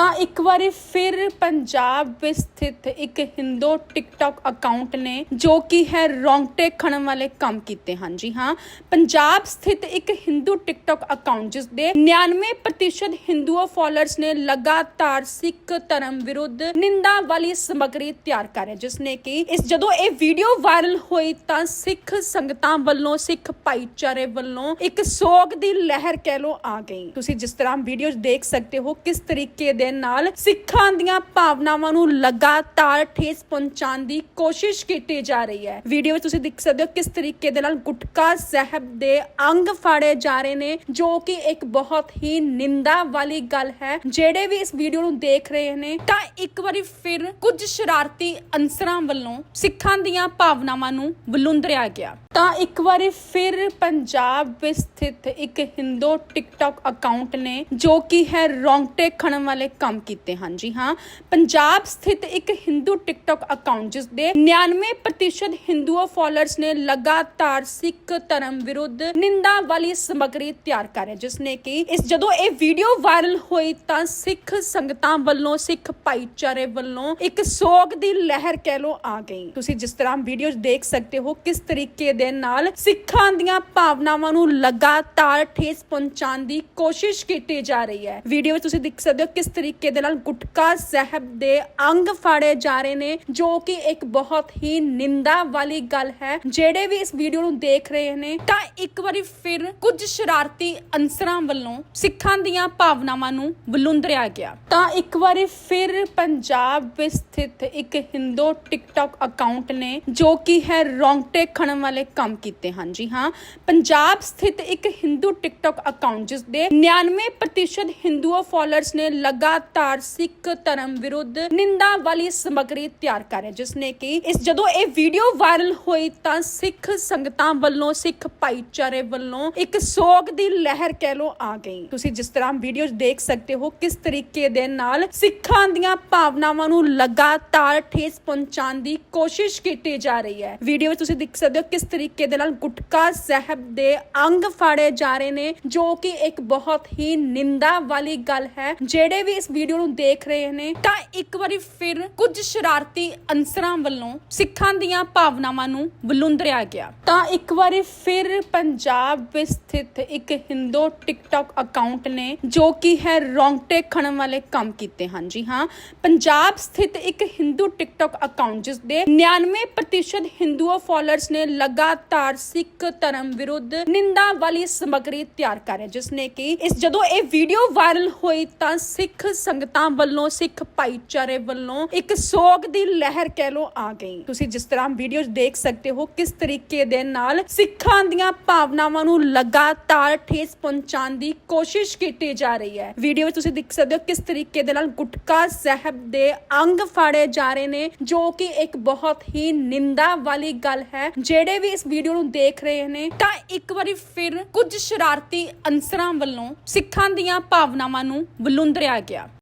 ਤਾਂ ਇੱਕ ਵਾਰੀ ਫਿਰ ਪੰਜਾਬ ਵਿੱਚ ਸਥਿਤ ਇੱਕ ਹਿੰਦੂ ਟਿਕਟੌਕ ਅਕਾਊਂਟ ਨੇ, ਜੋ ਕਿ ਹੈ ਰੌਂਗਟੇ ਖਣਨ ਵਾਲੇ ਕੰਮ ਕੀਤੇ। ਹਨ ਜੀ ਹਾਂ, ਪੰਜਾਬ ਸਥਿਤ ਇੱਕ ਹਿੰਦੂ ਟਿਕਟੌਕ ਅਕਾਊਂਟ, ਜਿਸ ਦੇ 99% ਹਿੰਦੂ ਫਾਲੋਅਰਸ ਨੇ ਲਗਾਤਾਰ ਸਿੱਖ ਧਰਮ ਵਿਰੁੱਧ ਨਿੰਦਾ ਵਾਲੀ ਸਮੱਗਰੀ ਤਿਆਰ ਕਰ ਹੈ ਜਿਸ ਨੇ ਕਿ ਇਸ ਜਦੋਂ ਇਹ ਵੀਡੀਓ ਵਾਇਰਲ ਹੋਈ ਤਾਂ ਸਿੱਖ ਸੰਗਤਾਂ ਵੱਲੋਂ, ਸਿੱਖ ਭਾਈਚਾਰੇ ਵੱਲੋਂ ਇੱਕ ਸੋਗ ਦੀ ਲਹਿਰ ਕਹਿ ਲੋ ਆ ਗਈ। ਤੁਸੀਂ ਜਿਸ ਤਰ੍ਹਾਂ ਵੀਡੀਓਜ਼ ਦੇਖ ਸਕਦੇ ਹੋ, ਕਿਸ ਤਰੀਕੇ ਦੇ ਨਾਲ ਸਿੱਖਾਂ ਦੀਆਂ ਭਾਵਨਾਵਾਂ ਨੂੰ ਲਗਾਤਾਰ ਠੇਸ ਪਹੁੰਚਾਉਣ ਦੀ ਕੋਸ਼ਿਸ਼ ਕੀਤੀ ਜਾ ਰਹੀ ਹੈ। ਵੀਡੀਓ ਵਿੱਚ ਤੁਸੀਂ ਦੇਖ ਸਕਦੇ ਹੋ ਕਿਸ ਤਰੀਕੇ ਦੇ ਨਾਲ ਗੁਟਕਾ ਸਾਹਿਬ ਦੇ ਅੰਗ ਫਾੜੇ ਜਾ ਰਹੇ ਨੇ, ਜੋ ਕਿ ਇੱਕ ਬਹੁਤ ਹੀ ਨਿੰਦਾ ਵਾਲੀ ਗੱਲ ਹੈ। ਜਿਹੜੇ ਵੀ ਇਸ ਵੀਡੀਓ ਨੂੰ ਦੇਖ ਰਹੇ ਨੇ, ਤਾਂ ਇੱਕ ਵਾਰੀ ਫਿਰ ਕੁਝ ਸ਼ਰਾਰਤੀ ਅਨਸਰਾਂ ਵੱਲੋਂ ਸਿੱਖਾਂ ਦੀਆਂ ਭਾਵਨਾਵਾਂ ਨੂੰ ਵਲੁੰਦਰਿਆ ਗਿਆ। ਤਾਂ ਇੱਕ ਵਾਰੀ ਫਿਰ ਪੰਜਾਬ ਵਿੱਚ ਸਥਿਤ ਇੱਕ ਹਿੰਦੂ ਟਿਕਟੌਕ ਅਕਾਊਂਟ ਨੇ, ਜੋ ਕਿ ਹੈ ਰੌਂਗਟੇ ਖਣਨ ਵਾਲੇ ਕੰਮ ਕੀਤੇ ਹਨ। ਜੀ ਹਾਂ, ਪੰਜਾਬ ਸਥਿਤ ਇੱਕ ਹਿੰਦੂ ਟਿਕਟੌਕ ਅਕਾਊਂਟ ਜਿਸ ਦੇ 99% ਹਿੰਦੂ ਫਾਲੋਅਰਸ ਨੇ ਲਗਾਤਾਰ ਸਿੱਖ ਧਰਮ ਵਿਰੁੱਧ ਨਿੰਦਾ ਵਾਲੀ ਸਮੱਗਰੀ ਤਿਆਰ ਕਰ ਹੈ ਜਿਸ ਨੇ ਕਿ ਇਸ ਜਦੋਂ ਇਹ ਵੀਡੀਓ ਵਾਇਰਲ ਹੋਈ ਤਾਂ ਸਿੱਖ ਸੰਗਤਾਂ ਵੱਲੋਂ, ਸਿੱਖ ਭਾਈਚਾਰੇ ਵੱਲੋਂ ਇੱਕ ਸੋਗ ਦੀ ਲਹਿਰ ਕਹਿ ਲੋ ਆ ਗਈ। ਤੁਸੀਂ ਜਿਸ ਤਰ੍ਹਾਂ ਵੀਡੀਓ ਦੇਖ ਸਕਦੇ ਹੋ, ਕਿਸ ਤਰੀਕੇ ਦੇ ਨਾਲ ਸਿੱਖਾਂ ਦੀਆਂ ਭਾਵਨਾਵਾਂ ਨੂੰ ਲਗਾਤਾਰ ਠੇਸ ਪਹੁੰਚਾਉਣ ਦੀ ਕੋਸ਼ਿਸ਼ ਕੀਤੀ ਜਾ ਰਹੀ ਹੈ। ਵੀਡੀਓ ਵਿੱਚ ਤੁਸੀਂ ਦੇਖ ਸਕਦੇ ਹੋ ਕਿਸ ਤਰੀਕੇ ਦੇ ਨਾਲ ਗੁਟਕਾ ਸਾਹਿਬ ਦੇ ਅੰਗ ਫਾੜੇ ਜਾ ਰਹੇ ਨੇ, ਜੋ ਕਿ ਇੱਕ ਬਹੁਤ ਹੀ ਨਿੰਦਾ ਵਾਲੀ ਗੱਲ ਹੈ। ਜਿਹੜੇ ਵੀ ਇਸ ਵੀਡੀਓ ਨੂੰ ਦੇਖ ਰਹੇ ਨੇ, ਤਾਂ ਇੱਕ ਵਾਰੀ ਫਿਰ ਕੁਝ ਸ਼ਰਾਰਤੀ ਅਨਸਰਾਂ ਵੱਲੋਂ ਸਿੱਖਾਂ ਦੀਆਂ ਭਾਵਨਾਵਾਂ ਨੂੰ ਵਲੁੰਦਰਿਆ ਗਿਆ। ਤਾਂ ਇੱਕ ਵਾਰੀ ਫਿਰ ਪੰਜਾਬ ਵਿੱਚ ਸਥਿਤ ਇੱਕ ਹਿੰਦੂ ਟਿਕਟੌਕ ਅਕਾਊਂਟ ਨੇ, ਜੋ ਕਿ ਹੈ ਰੌਂਗਟੇ ਖਣਨ ਵਾਲੇ ਕੰਮ ਕੀਤੇ। ਹਨ ਜੀ ਹਾਂ, ਪੰਜਾਬ ਸਥਿਤ ਇੱਕ ਹਿੰਦੂ ਟਿਕਟੌਕ ਅਕਾਊਂਟ ਜਿਸ ਦੇ 99% ਹਿੰਦੂ ਫਾਲੋਅਰਸ ਨੇ ਲਗਾ ਲਗਾਤਾਰ ਸਿੱਖ ਧਰਮ ਵਿਰੁੱਧ ਨਿੰਦਾ ਵਾਲੀ ਸਮੱਗਰੀ ਤਿਆਰ ਕਰ ਹੈ ਜਿਸ ਨੇ ਕਿ ਇਸ ਜਦੋਂ ਇਹ ਵੀਡੀਓ ਵਾਇਰਲ ਹੋਈ ਤਾਂ ਸਿੱਖ ਸੰਗਤਾਂ ਵੱਲੋਂ, ਸਿੱਖ ਭਾਈਚਾਰੇ ਵੱਲੋਂ ਇੱਕ ਸੋਗ ਦੀ ਲਹਿਰ ਕਹਿ ਲੋ ਆ ਗਈ। ਤੁਸੀਂ ਜਿਸ ਤਰ੍ਹਾਂ ਵੀਡੀਓਜ਼ ਦੇਖ ਸਕਦੇ ਹੋ, ਕਿਸ ਤਰੀਕੇ ਦੇ ਨਾਲ ਸਿੱਖਾਂ ਦੀਆਂ ਭਾਵਨਾਵਾਂ ਨੂੰ ਲਗਾਤਾਰ ਠੇਸ ਪਹੁੰਚਾਉਣ ਦੀ ਕੋਸ਼ਿਸ਼ ਕੀਤੀ ਜਾ ਰਹੀ ਹੈ। ਵੀਡੀਓ ਵਿੱਚ ਤੁਸੀਂ ਦੇਖ ਸਕਦੇ ਹੋ ਕਿਸ ਤਰੀਕੇ ਦੇ ਨਾਲ ਗੁਟਕਾ ਸਾਹਿਬ ਦੇ ਅੰਗ ਫਾੜੇ ਜਾ ਰਹੇ ਨੇ, ਜੋ ਕਿ ਇੱਕ ਬਹੁਤ ਹੀ ਨਿੰਦਾ ਵਾਲੀ ਗੱਲ ਹੈ, ਜਿਹੜੇ ਵੀ ਇਸ ਵੀਡੀਓ ਨੂੰ ਦੇਖ ਰਹੇ ਨੇ, ਤਾਂ ਇੱਕ ਵਾਰੀ ਫਿਰ ਕੁਝ ਸ਼ਰਾਰਤੀ ਅਨਸਰਾਂ ਵੱਲੋਂ ਸਿੱਖਾਂ ਦੀਆਂ ਭਾਵਨਾਵਾਂ ਨੂੰ ਵਲੁੰਦਰਿਆ ਗਿਆ। ਤਾਂ ਇੱਕ ਵਾਰੀ ਫਿਰ ਪੰਜਾਬ ਵਿੱਚ ਸਥਿਤ ਇੱਕ ਹਿੰਦੂ ਟਿਕਟੌਕ ਅਕਾਊਂਟ ਨੇ, ਜੋ ਕਿ ਹੈ ਰੌਂਗਟੇ ਖਣਨ ਵਾਲੇ ਕੰਮ ਕੀਤੇ ਹਨ। ਜੀ ਹਾਂ, ਪੰਜਾਬ ਸਥਿਤ ਇੱਕ ਹਿੰਦੂ ਟਿਕਟੌਕ ਅਕਾਊਂਟ, ਜਿਸ ਦੇ 99% ਹਿੰਦੂ ਫਾਲੋਅਰਸ ਨੇ ਲਗਾਤਾਰ ਸਿੱਖ ਧਰਮ ਵਿਰੁੱਧ ਨਿੰਦਾ ਵਾਲੀ ਸਮੱਗਰੀ ਤਿਆਰ ਕਰ ਹੈ ਜਿਸ ਨੇ ਕਿ ਇਸ ਜਦੋਂ ਇਹ ਵੀਡੀਓ ਵਾਇਰਲ ਹੋਈ ਤਾਂ ਸਿੱਖ ਸੰਗਤਾਂ ਵੱਲੋਂ, ਸਿੱਖ ਭਾਈਚਾਰੇ ਵੱਲੋਂ ਇੱਕ ਸੋਗ ਦੀ ਲਹਿਰ ਕਹਿ ਲੋ ਆ ਗਈ। ਤੁਸੀਂ ਜਿਸ ਤਰ੍ਹਾਂ ਵੀਡੀਓ ਦੇਖ ਸਕਦੇ ਹੋ ਕਿਸ ਤਰੀਕੇ ਦੇ ਨਾਲ ਸਿੱਖਾਂ ਦੀਆਂ ਭਾਵਨਾਵਾਂ ਨੂੰ ਲਗਾਤਾਰ ਠੇਸ ਪਹੁੰਚਾਉਣ ਦੀ ਕੋਸ਼ਿਸ਼ ਕੀਤੀ ਜਾ ਰਹੀ ਹੈ। ਵੀਡੀਓ ਵਿੱਚ ਤੁਸੀਂ ਦੇਖ ਸਕਦੇ ਹੋ ਕਿਸ ਤਰੀਕੇ ਦੇ ਨਾਲ ਗੁਟਕਾ ਸਾਹਿਬ ਦੇ ਅੰਗ ਫਾੜੇ ਜਾ ਰਹੇ ਨੇ, ਜੋ ਕਿ ਇੱਕ ਬਹੁਤ ਹੀ ਨਿੰਦਾ ਵਾਲੀ ਗੱਲ ਹੈ। ਜਿਹੜੇ ਵੀ ਇਸ ਵੀਡੀਓ ਨੂੰ ਦੇਖ ਰਹੇ ਨੇ, ਤਾਂ ਇੱਕ ਵਾਰੀ ਫਿਰ ਕੁਝ ਸ਼ਰਾਰਤੀ ਅਨਸਰਾਂ ਵੱਲੋਂ ਸਿੱਖਾਂ ਦੀਆਂ ਭਾਵਨਾਵਾਂ ਨੂੰ ਵਲੁੰਦਰਿਆ ਗਿਆ।